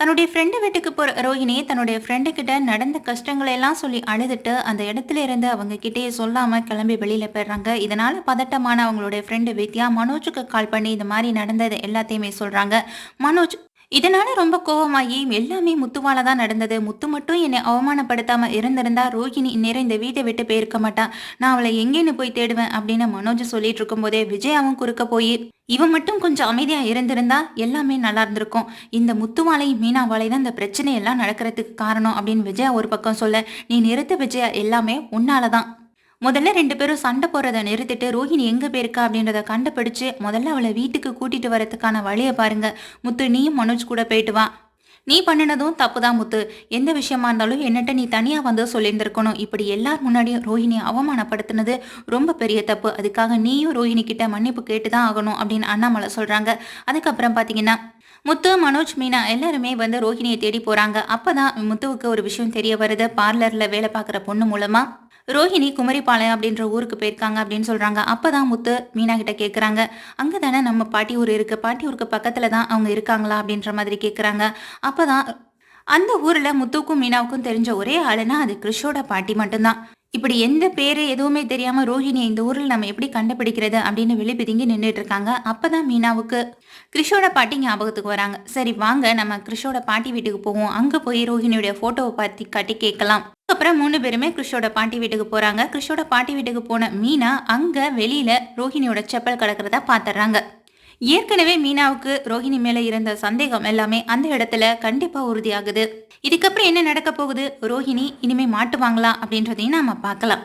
தன்னுடைய ஃப்ரெண்டு வீட்டுக்கு போகிற ரோஹிணி தன்னுடைய ஃப்ரெண்டு கிட்ட நடந்த கஷ்டங்களை எல்லாம் சொல்லி அழுதுட்டு அந்த இடத்துல இருந்து அவங்க கிட்டேயே சொல்லாமல் கிளம்பி வெளியில் போயிடுறாங்க. இதனால் பதட்டமான அவங்களுடைய ஃப்ரெண்டு வித்யா மனோஜுக்கு கால் பண்ணி இந்த மாதிரி நடந்தது எல்லாத்தையுமே சொல்கிறாங்க மனோஜ் இதனால ரொம்ப கோவமாகி எல்லாமே முத்துவால தான் நடந்தது. முத்து மட்டும் என்னை அவமானப்படுத்தாம இருந்திருந்தா ரோஹிணி இந்நேரம் இந்த வீட்டை விட்டு போயிருக்க மாட்டான் நான் அவளை எங்கேன்னு போய் தேடுவேன் அப்படின்னு மனோஜ் சொல்லிட்டு இருக்கும்போதே விஜயாவும் குறுக்க போய் இவன் மட்டும் கொஞ்சம் அமைதியா இருந்திருந்தா எல்லாமே நல்லா இருந்திருக்கும். இந்த முத்துவாலை மீனாவாலை தான் இந்த பிரச்சனையெல்லாம் நடக்கிறதுக்கு காரணம் அப்படின்னு விஜயா ஒரு பக்கம் சொல்ல நீ நிறுத்த விஜயா எல்லாமே உன்னாலதான். முதல்ல ரெண்டு பேரும் சண்டை போறதை நிறுத்திட்டு ரோஹிணி எங்க போயிருக்கா? அப்படின்றத கண்டுபிடிச்சு முதல்ல அவளை வீட்டுக்கு கூட்டிட்டு வரதுக்கான வழியை பாருங்க. முத்து நீயும் மனோஜ் கூட போயிட்டு வா. நீ பண்ணினதும் தப்பு தான் முத்து. எந்த விஷயமா இருந்தாலும் என்னட்ட நீ தனியா வந்து சொல்லியிருந்திருக்கணும். இப்படி எல்லார் முன்னாடியும் ரோஹிணியை அவமானப்படுத்தினது ரொம்ப பெரிய தப்பு. அதுக்காக நீயும் ரோஹிணி கிட்ட மன்னிப்பு கேட்டு தான் ஆகணும் அப்படின்னு அண்ணாமலை சொல்றாங்க. அதுக்கப்புறம் பாத்தீங்கன்னா முத்து மனோஜ் மீனா எல்லாருமே வந்து ரோஹிணியை தேடி போறாங்க. அப்பதான் முத்துவுக்கு ஒரு விஷயம் தெரிய வருது. பார்லர்ல வேலை பார்க்குற பொண்ணு மூலமா. ரோஹிணி குமரிப்பாளையம் அப்படின்ற ஊருக்கு போயிருக்காங்க அப்படின்னு சொல்றாங்க. அப்பதான் முத்து மீனா கிட்ட கேக்குறாங்க. அங்க தானே நம்ம பாட்டி ஊர் இருக்கு. பாட்டி ஊருக்கு பக்கத்துல தான் அவங்க இருக்காங்களா அப்படின்ற மாதிரி கேக்குறாங்க. அப்பதான் அந்த ஊர்ல முத்துக்கும் மீனாவுக்கும் தெரிஞ்ச ஒரே ஆளுனா அது கிறிஷோட பாட்டி மட்டும்தான். இப்படி எந்த பேரு எதுவுமே தெரியாம ரோஹிணி இந்த ஊரில் நம்ம எப்படி கண்டுபிடிக்கிறது அப்படின்னு வெளிப்பிதுங்கி நின்றுட்டு இருக்காங்க. அப்பதான் மீனாவுக்கு கிறிஷோட பாட்டி ஞாபகத்துக்கு வராங்க. சரி வாங்க நம்ம கிறிஷோட பாட்டி வீட்டுக்கு போவோம். அங்க போய் ரோஹிணியுடைய போட்டோவை பார்த்து காட்டி கேட்கலாம். அப்புறம் மூணு பேருமே கிறிஷோட பாட்டி வீட்டுக்கு போறாங்க. கிறிஷோட பாட்டி வீட்டுக்கு போன மீனா அங்க வெளியில ரோஹிணியோட செப்பல் கிடக்கிறத பாத்துறாங்க ஏற்கனவே மீனாவுக்கு ரோஹிணி மேல இருந்த சந்தேகம் எல்லாமே அந்த இடத்துல கண்டிப்பா உறுதியாகுது. இதுக்கப்புறம் என்ன நடக்க போகுது? ரோஹிணி இனிமே மாட்டுவாங்களா அப்படின்றதையும் நாம பார்க்கலாம்.